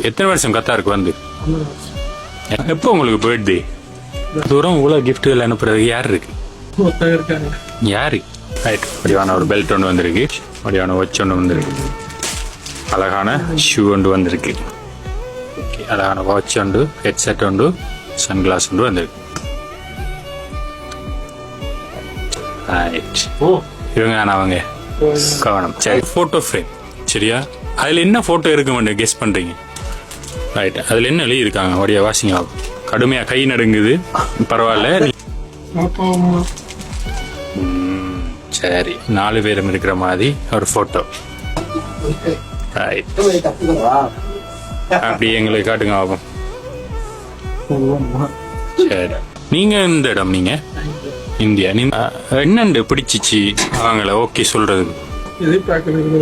எத்தனை வருஷம் கத்தாருக்கு வந்து? எப்போ உங்களுக்கு பர்த்டே தூரம் இவ்வளோ கிஃப்ட்டுகள் அனுப்புறது யார் இருக்கு? யாரு? ரைட் வடிவான ஒரு பெல்ட் ஒன்று வந்திருக்கு. வடிவான வாட்ச் ஒன்று வந்திருக்கு. அழகான ஷூ ஒன்று வந்திருக்கு. ஓகே அழகான வாட்ச் உண்டு ஹெட்செட் உண்டு சன்கிளாஸ் உண்டு வந்திருக்கு. ரைட் ஓ. இவங்க அவங்க? கவனம். சரி ஃபோட்டோ ஃப்ரேம் சரியா? அதில் என்ன ஃபோட்டோ இருக்க மாட்டேன் கெஸ் பண்ணுறீங்க ரைட் அதில் என்ன எழுதி இருக்காங்க? வடியா வாசிங்க. பாப்போம். கடுமையா கை நடுங்குது. பரவாயில்ல. சரி. நாலு பேரும் இருக்கிற மாதிரி ஒரு ஃபோட்டோ ரைட் அப்படி எங்களுக்கு காட்டுங்க ஆகும் சரி. நீங்க இந்த இடம் நீங்க? இந்தியா. நீ என்னண்டு பிடிச்சிச்சு? அவங்கள ஓகே சொல்றது எதிர்பார்க்கறது